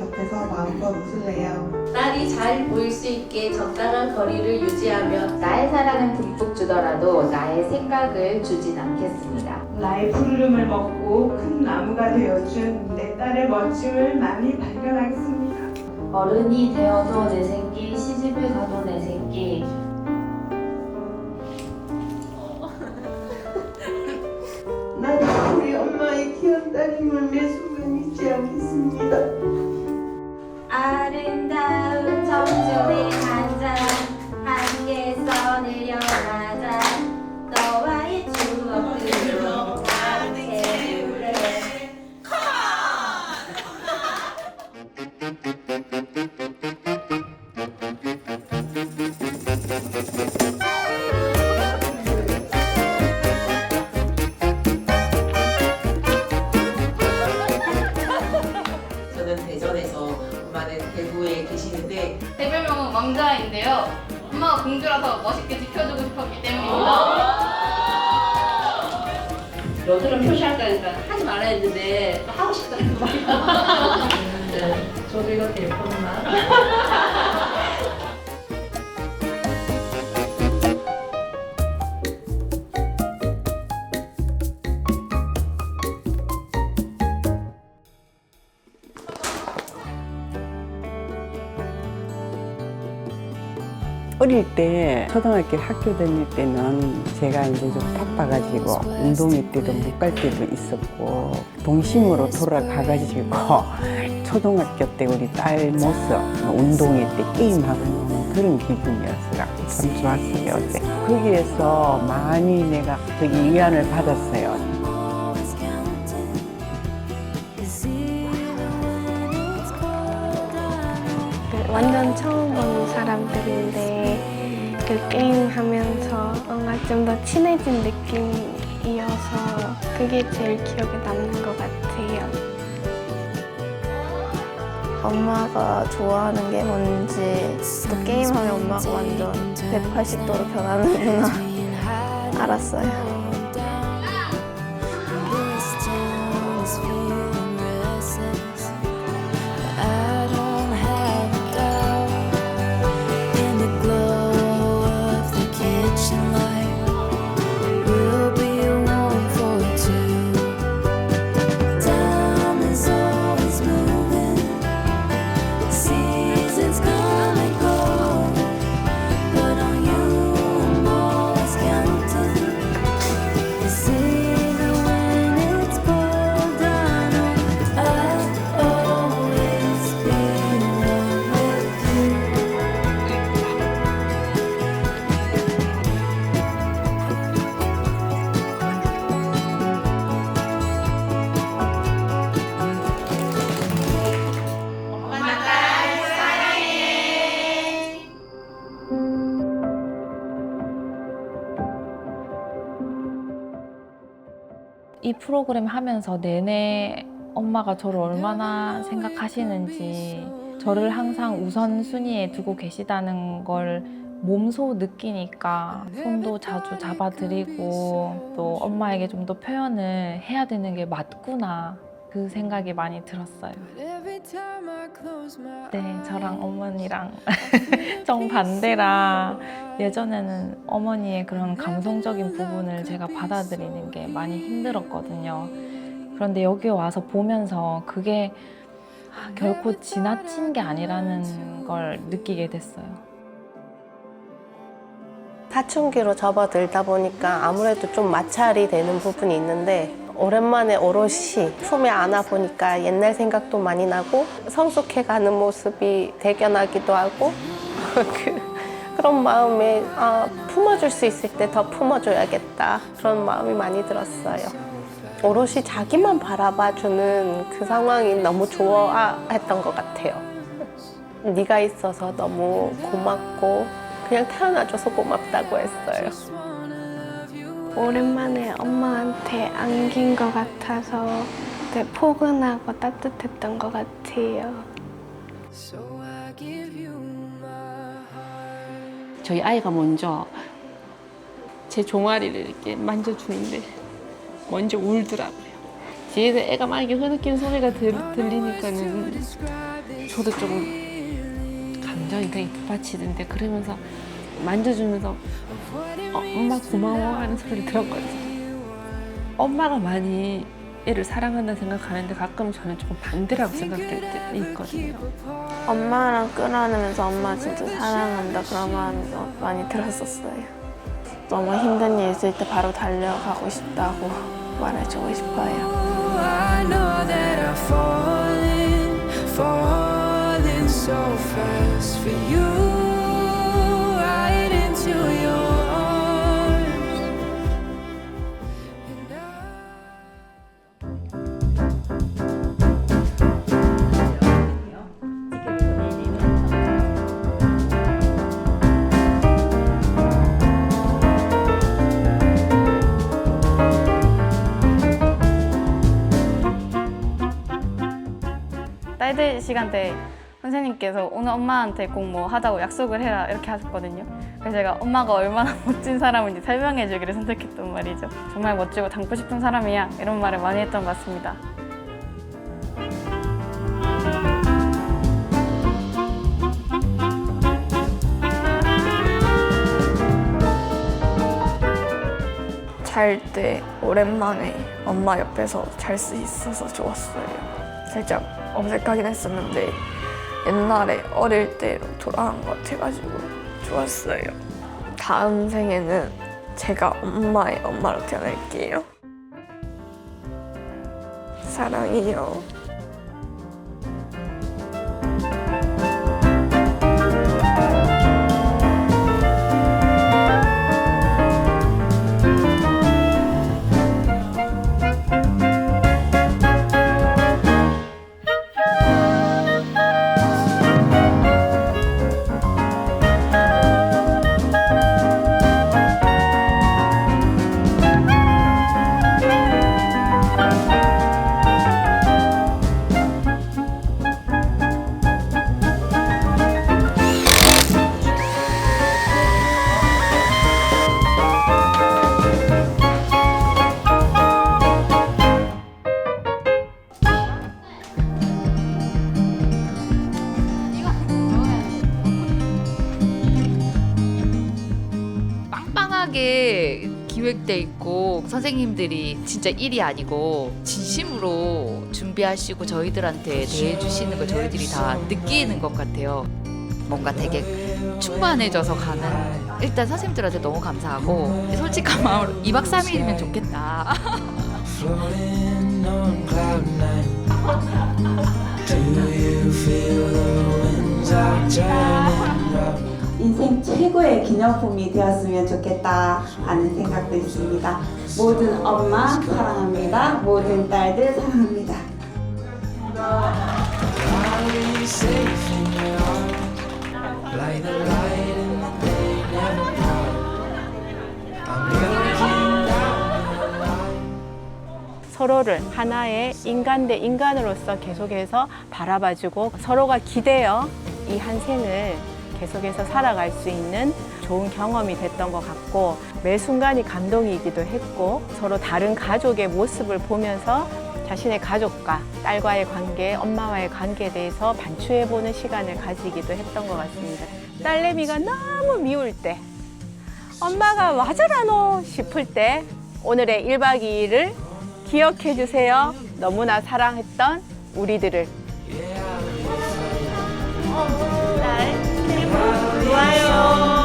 곁에서 마음껏 웃을래요. 딸이 잘 보일 수 있게 적당한 거리를 유지하며 나의 사랑은 듬뿍 주더라도 나의 생각을 주진 않겠습니다. 나의 푸르름을 먹고 큰 나무가 되어준 내 딸의 멋짐을 많이 발견하겠습니다. 어른이 되어도 내 새끼, 시집을 가도 내 새끼. 나도 우리 엄마의 귀한 딸임을 매 순간 잊지 않겠습니다. 여드름 표시할까니까 하지 말아야 했는데 또 하고 싶더라고요. 저도 이거 될 뻔나. 어릴 때 초등학교 학교 다닐 때는 제가 이제 좀 바빠가지고 운동회 때도 못 갈 때도 있었고 동심으로 돌아가가지고 초등학교 때 우리 딸 모습 운동회 때 게임하고 그런 기분이어서 참 좋았어요. 어때? 거기에서 많이 내가 저기 위안을 받았어요. 그 완전 처음 보는 사람들인데 그 게임 하면서 뭔가 좀 더 친해진 느낌이어서 그게 제일 기억에 남는 것 같아요. 엄마가 좋아하는 게 뭔지 또 게임하면 엄마가 완전 180도로 변하는구나 알았어요. 이 프로그램 하면서 내내 엄마가 저를 얼마나 생각하시는지 저를 항상 우선순위에 두고 계시다는 걸 몸소 느끼니까 손도 자주 잡아드리고 또 엄마에게 좀 더 표현을 해야 되는 게 맞구나 그 생각이 많이 들었어요. 네, 저랑 어머니랑 정반대라 예전에는 어머니의 그런 감성적인 부분을 제가 받아들이는 게 많이 힘들었거든요. 그런데 여기 와서 보면서 그게 아, 결코 지나친 게 아니라는 걸 느끼게 됐어요. 사춘기로 접어들다 보니까 아무래도 좀 마찰이 되는 부분이 있는데 오랜만에 오롯이 품에 안아 보니까 옛날 생각도 많이 나고 성숙해가는 모습이 대견하기도 하고 그, 그런 마음에 아, 품어줄 수 있을 때 더 품어줘야겠다 그런 마음이 많이 들었어요. 오롯이 자기만 바라봐주는 그 상황이 너무 좋아했던 것 같아요. 네가 있어서 너무 고맙고 그냥 태어나줘서 고맙다고 했어요. 오랜만에 엄마한테 안긴 것 같아서 되게 포근하고 따뜻했던 것 같아요. 저희 아이가 먼저 제 종아리를 이렇게 만져주는데 먼저 울더라고요. 뒤에서 애가 막 이렇게 흐느끼는 소리가 들, 들리니까는 저도 조금 감정이 되게 북받치던데 그러면서 만져주면서 어, 엄마 고마워 하는 소리를 들었거든요. 엄마가 많이 애를 사랑한다 생각하는데 가끔 저는 조금 반대라고 생각될 때 있거든요. 엄마랑 끌어안으면서 엄마 진짜 사랑한다 그런 너무 많이 들었었어요. 너무 힘든 일 있을 때 바로 달려가고 싶다고 말해주고 싶어요. 딸들 시간 때 선생님께서 오늘 엄마한테 꼭 뭐 하자고 약속을 해라 이렇게 하셨거든요. 그래서 제가 엄마가 얼마나 멋진 사람인지 설명해 주기를 선택했단 말이죠. 정말 멋지고 닮고 싶은 사람이야 이런 말을 많이 했던 것 같습니다. 잘 때 오랜만에 엄마 옆에서 잘 수 있어서 좋았어요. 살짝 어색하긴 했었는데 옛날에 어릴 때로 돌아간 것 같아가지고 좋았어요. 다음 생에는 제가 엄마의 엄마로 태어날게요. 사랑해요. 빵빵하게 기획돼 있고 선생님들이 진짜 일이 아니고 진심으로 준비하시고 저희들한테 대해주시는 걸 저희들이 다 느끼는 것 같아요. 뭔가 되게 충만해져서 가는 일단 선생님들한테 너무 감사하고 솔직한 마음으로 2박 3일이면 좋겠다. 인생 최고의 기념품이 되었으면 좋겠다 하는 생각도 있습니다. 모든 엄마 사랑합니다. 모든 딸들 사랑합니다. 서로를 하나의 인간 대 인간으로서 계속해서 바라봐주고 서로가 기대어 이 한 생을 계속해서 살아갈 수 있는 좋은 경험이 됐던 것 같고 매 순간이 감동이기도 했고 서로 다른 가족의 모습을 보면서 자신의 가족과 딸과의 관계, 엄마와의 관계에 대해서 반추해보는 시간을 가지기도 했던 것 같습니다. 딸내미가 너무 미울 때, 엄마가 와저라노 싶을 때 오늘의 1박 2일을 기억해 주세요. 너무나 사랑했던 우리들을. 좋아요.